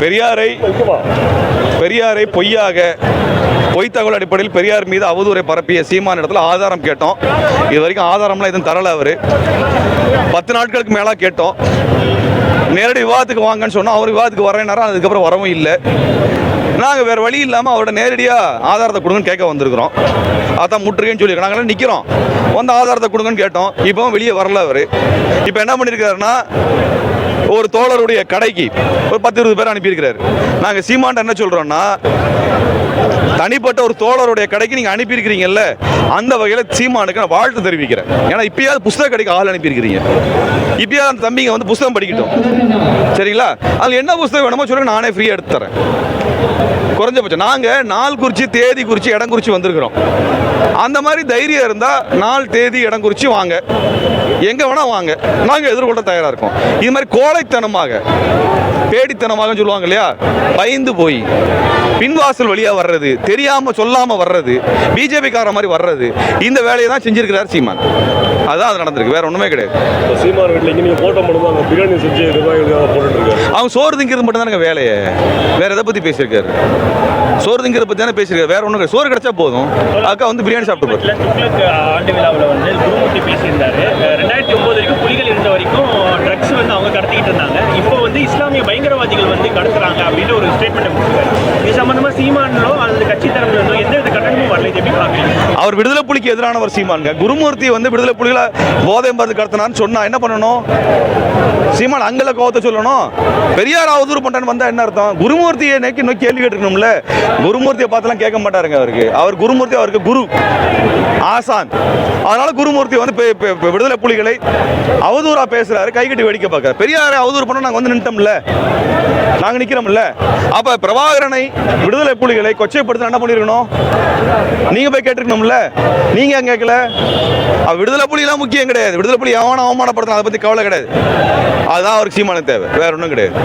பெரியாரை பெரியாரை பொய்யாக பொய் தகவல் அடிப்படையில் பெரியார் மீது அவதூறை பரப்பிய சீமான் இடத்துல ஆதாரம் கேட்டோம். இது வரைக்கும் ஆதாரம்லாம் எதுவும் தரல அவர். பத்து நாட்களுக்கு மேலே கேட்டோம். நேரடி விவாதத்துக்கு வாங்கன்னு சொன்னோம் அவர் விவாதத்துக்கு வரேன்னாரா அதுக்கப்புறம் வரவும் இல்லை. நாங்கள் வேறு வழி இல்லாமல் அவரோட நேரடியாக ஆதாரத்தை கொடுங்கன்னு கேட்க வந்திருக்கிறோம். அதான் முற்றுகைன்னு சொல்லி நாங்களாம் நிற்கிறோம் வந்து ஆதாரத்தை கொடுங்கன்னு கேட்டோம். இப்போவும் வெளியே வரல அவர். இப்போ என்ன பண்ணியிருக்காருன்னா ஒரு தோழருடைய கடைக்கு ஒரு பத்து இருபது பேர் அனுப்பியிருக்கிறார். நாங்கள் சீமான்ட்ட என்ன சொல்கிறோன்னா தனிப்பட்ட ஒரு தோழருடைய கடைக்கு நீங்கள் அனுப்பியிருக்கிறீங்கல்ல அந்த வகையில் சீமானுக்கு நான் வாழ்த்து தெரிவிக்கிறேன். ஏன்னா இப்பயாவது புஸ்தக கடைக்கு ஆள் அனுப்பியிருக்கிறீங்க. இப்பயாவது அந்த தம்பிங்க வந்து புஸ்தகம் படிக்கட்டும். சரிங்களா? அதில் என்ன புஸ்தகம் வேணுமோ சொல்லுங்க நானே ஃப்ரீயாக எடுத்து தரேன். குறைஞ்சபட்சம். நாங்கள் நாள் குறித்து தேதி குறித்து இடம் குறித்து வந்திருக்கிறோம். அந்த மாதிரி தைரியம் இருந்தால் நாள் தேதி இடம் குறித்து வாங்க. எங்கே வேணால் வாங்க. நாங்கள் எதிர்கொள்ள தயாராக இருக்கோம். இது மாதிரி கோழைத்தனமாக பேடித்தனமாக சொல்லுவாங்க இல்லையா? பயந்து போய் பின்வாசல் வழியாக வர்றது தெரியாமல் சொல்லாமல் வர்றது பிஜேபிக்கார மாதிரி வர்றது இந்த வேலையை தான் செஞ்சிருக்கிறார் சீமான். அதான் அது நடந்திருக்கு வேற ஒன்றுமே கிடையாது. சீமான் வீட்டில் இங்கே நீங்கள் போட்டோ மட்டும் அங்கே பிரியாணி செஞ்சு அவங்க சோறு திங்கிறது மட்டும் தானே வேலையை. வேற எதை பற்றி பேசியிருக்காரு? சோறு திங்கிறத பற்றி தானே பேசியிருக்காரு வேற ஒன்றும் சோறு கிடைச்சா போதும். அக்கா வந்து பிரியாணி சாப்பிட்டு போகுது துக்ளக் ஆண்டு விழாவில் வந்து குருமூர்த்தி பேசியிருந்தாரு அஹ் ரெண்டாயிரத்தி ஒன்பது வரைக்கும் புலிகள் இருந்த வரைக்கும் ட்ரக்ஸ் வந்து அவங்க கடத்திக்கிட்டு இருந்தாங்க இப்போ வந்து இஸ்லாமிய பயங்கரவாதிகள் வந்து கடத்துறாங்க அப்படின்னு ஒரு ஸ்டேட்மெண்ட் கொடுத்தாரு இது சம்பந்தமா சீமானோ அல்லது கட்சி தரப்புல எந்த வித கட்டணமும் வரல எப்படி பார்க்குறீங்க? அவர் விடுதலை புலிக்கு எதிரானவர் சீமானுங்க குருமூர்த்தி வந்து விடுதலை புலிகளை போதை மருந்து கடத்தினான்னு சொன்னா என்ன பண்ணணும்? சீமான் அங்கல கோவத்தை சொல்லணும். பெரியார் அவதூறு பண்றான்னு வந்தா என்ன அர்த்தம்? குருமூர்த்தியை நோக்கி நோக்கி கேள்வி கேட்டுக்கணும்ல குருமூர்த்தியை பார்த்துலாம் கேட்க மாட்டாருங்க அவருக்கு. அவர் குருமூர்த்தி அவருக்கு குரு. ஆசான். அதனால குருமூர்த்தி வந்து விடுதலை புலிகளை அவதூறா பேசுறாரு கை கட்டி வேடிக்கை பார்க்கறாரு. பெரியாரை அவதூறு பண்ண நாங்க வந்து நின்ட்டோம்ல நாங்க நிக்கிறோம்ல? அப்ப பிரபாகரனை விடுதலை புலிகளை கொச்சைப்படுத்த என்ன பண்ணிருக்கணும்? நீங்க போய் கேட்டிருக்கணும்ல? நீங்க ஏன் கேட்கல? விடுதலை புலிலாம் முக்கியம் கிடையாது. விடுதலை புலி எவன அவமானப்படுத்தணும். அதை பத்தி கவலை கிடையாது. அதுதான் அவருக்கு சீமான தேவை. வேற ஒன்றும் கிடையாது.